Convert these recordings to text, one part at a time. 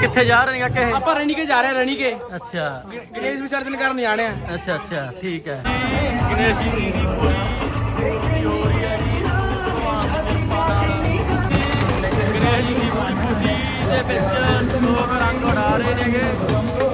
ਕਿੱਥੇ ਜਾ ਰਹੇ ਨੇ ਕਾਕੇ? ਆਪਾਂ ਰਣੀ ਕੇ ਜਾ ਰਹੇ ਹਾਂ ਰਣੀ ਕੇ ਅੱਛਾ ਗਣੇਸ਼ ਵਿਸਰਜਨ ਕਰਨ ਜਾਣੇ ਆ। ਅੱਛਾ ਅੱਛਾ ਠੀਕ ਹੈ। ਗਣੇਸ਼ ਜੀ ਦੀ ਪੂਰੀ ਹੋ ਰਹੀ ਹੈ ਜੀ ਗਣੇਸ਼ ਜੀ ਦੀ ਪੂਰੀ ਖੁਸ਼ੀ ਦੇ ਵਿੱਚ ਲੋਕ ਰੰਗ ਉਡਾ ਰਹੇ ਨੇਗੇ।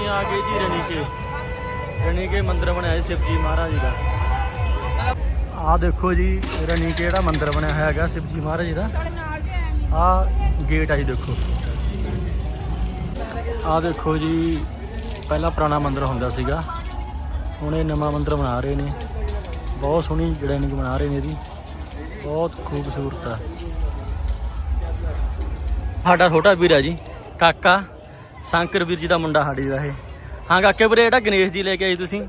ਅਸੀਂ ਆ ਗਏ ਜੀ ਰਣੀਕੇ। ਰਣੀਕੇ ਮੰਦਿਰ ਬਣਿਆ ਹੈ ਸ਼ਿਵਜੀ ਮਹਾਰਾਜ ਦਾ। ਆਹ ਦੇਖੋ ਜੀ, ਰਣੀਕੇ ਜਿਹੜਾ ਮੰਦਿਰ ਬਣਿਆ ਹੋਇਆ ਹੈਗਾ ਸ਼ਿਵਜੀ ਮਹਾਰਾਜ ਦਾ। ਆਹ ਗੇਟ ਆ ਜੀ ਦੇਖੋ। ਆਹ ਦੇਖੋ ਜੀ, ਪਹਿਲਾਂ ਪੁਰਾਣਾ ਮੰਦਿਰ ਹੁੰਦਾ ਸੀਗਾ। ਹੁਣ ਇਹ ਨਵਾਂ ਮੰਦਿਰ ਬਣਾ ਰਹੇ ਨੇ। ਬਹੁਤ ਸੋਹਣੀ ਡਿਜ਼ਾਈਨਿੰਗ ਬਣਾ ਰਹੇ ਨੇ ਇਹਦੀ ਬਹੁਤ ਖੂਬਸੂਰਤ ਆ। ਸਾਡਾ ਛੋਟਾ ਵੀਰ ਹੈ ਜੀ, ਕਾਕਾ। ਸ਼ੰਕਰ ਵੀਰ ਜੀ ਦਾ ਮੁੰਡਾ ਸਾਡੀ ਦਾ ਇਹ ਹਾਂ ਕਾਕੇ ਵੀਰੇ ਜਿਹੜਾ ਗਣੇਸ਼ ਜੀ ਲੈ ਕੇ ਆਏ ਤੁਸੀਂ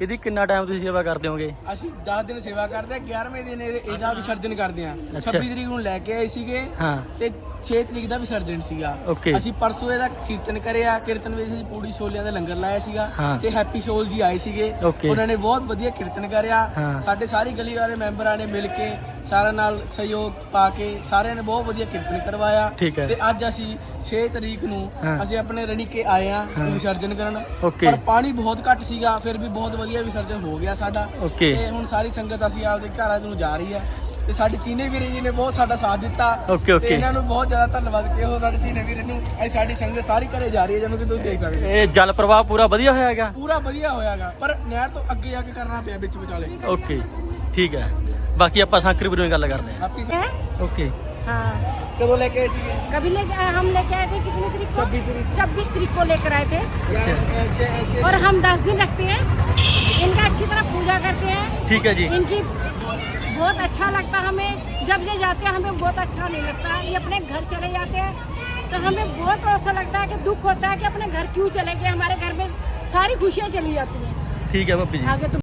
ਇਹਦੀ ਕਿੰਨਾ ਟਾਈਮ ਤੁਸੀਂ ਸੇਵਾ ਕਰਦੇ ਹੋਗੇ ਅਸੀਂ 10 ਦਿਨ ਸੇਵਾ ਕਰਦੇ ਆ 11ਵੇਂ ਦਿਨ ਇਹ- ਇਹਦਾ ਵਿਸਰਜਨ ਕਰਦੇ ਆ ਅੱਛਾ। 26 ਤਰੀਕ ਨੂੰ ਲੈ ਕੇ ਆਏ ਸੀਗੇ ਹਾਂ ਤੇ 6 ਤਰੀਕ ਦਾ ਵਿਸਰਜਨ ਸੀਗਾ Okay. ਅਸੀਂ ਪਰਸੋਂ ਇਹਦਾ ਕੀਰਤਨ ਕਰਿਆ ਕੀਰਤਨ ਵਿੱਚ ਅਸੀਂ ਪੂੜੀ ਛੋਲਿਆਂ ਦਾ ਲੰਗਰ ਲਾਇਆ ਸੀਗਾ ਹਾਂ। ਤੇ ਹੈਪੀ ਸੋਲ ਜੀ ਆਏ ਸੀਗੇ Okay. ਉਹਨਾਂ ਨੇ ਬਹੁਤ ਵਧੀਆ ਕੀਰਤਨ ਕਰਿਆ ਹਾਂ। ਸਾਡੇ ਸਾਰੀ ਗਲੀ ਵਾਲੇ ਮੈਂਬਰਾਂ ਨੇ ਮਿਲ ਕੇ ਸਾਰਿਆਂ ਨਾਲ ਸਹਿਯੋਗ ਪਾ ਕੇ ਸਾਰਿਆਂ ਨੇ ਬਹੁਤ ਵਧੀਆ ਕੀਰਤਨ ਕਰਵਾਇਆ ਠੀਕ ਹੈ। ਤੇ ਅੱਜ ਅਸੀਂ 6 ਤਰੀਕ ਨੂੰ ਹਾਂ। ਅਸੀਂ ਆਪਣੇ ਰਣੀ ਕੇ ਆਏ ਆ ਵਿਸਰਜਨ ਕਰਨ Okay. ਪਰ ਪਾਣੀ ਬਹੁਤ ਘੱਟ ਸੀਗਾ ਫਿਰ ਵੀ ਬਹੁਤ ਵਧੀਆ ਵਿਸਰਜਨ ਹੋ ਗਿਆ ਸਾਡਾ Okay. ਤੇ ਹੁਣ ਸਾਰੀ ਸੰਗਤ ਅਸੀਂ ਆਪਦੇ ਘਰਾਂ ਨੂੰ ਜਾ ਰਹੀ ਹੈ ਤੇ ਸਾਡੇ ਚੀਨੇ ਵੀਰੇ ਜੀ ਨੇ ਬਹੁਤ ਸਾਡਾ ਸਾਥ ਦਿੱਤਾ Okay, okay. ਤੇ ਇਹਨਾਂ ਨੂੰ ਬਹੁਤ ਜ਼ਿਆਦਾ ਧੰਨਵਾਦ ਕਿ ਉਹ ਸਾਡੇ ਚੀਨੇ ਵੀਰੇ ਨੂੰ ਅੱਜ ਸਾਡੀ ਸੰਗਤ ਸਾਰੀ ਘਰੇ ਜਾ ਰਹੀ ਹੈ ਜਿਵੇਂ ਕਿ ਤੁਸੀਂ ਦੇਖ ਸਕਦੇ ਹੋ ਇਹ ਜਲ ਪ੍ਰਵਾਹ ਪੂਰਾ ਵਧੀਆ ਹੋਇਆ ਹੈਗਾ ਪੂਰਾ ਵਧੀਆ ਹੋਇਆਗਾ ਪਰ ਨਹਿਰ ਤੋਂ ਅੱਗੇ ਜਾ ਕੇ ਕਰਨਾ ਪਿਆ ਵਿੱਚ ਵਿਚਾਲੇ ਓਕੇ ਠੀਕ ਹੈ ਬਾਕੀ ਆਪਾਂ ਸ਼ੰਕਰ ਵੀਰ ਨਾਲ ਗੱਲ ਕਰਦੇ ਹਾਂ ਹੈਪੀ है ਓਕੇ हाँ ਕਦੋਂ ਲੈ ਕੇ ਆਏ ਸੀਗੇ कभी लेके आए हम लेके आए थे कितने तारीख को 26 तारीख। छब्बीस तारीख को लेकर आए थे अच्छा। ਅੱਛਾ ਅੱਛਾ और हम दस दिन रखते हैं इनका अच्छी तरह पूजा करते हैं ठीक है जी इनकी बहुत अच्छा लगता है हमें जब ये जाते हैं हमें बहुत अच्छा नहीं लगता ये अपने घर चले जाते हैं तो हमें बहुत ऐसा लगता है कि दुख होता है कि अपने घर क्यों चले गए हमारे घर में सारी खुशियाँ चली जाती हैं ਠੀਕ ਹੈ ਭਾਬੀ ਜੀ आगे तो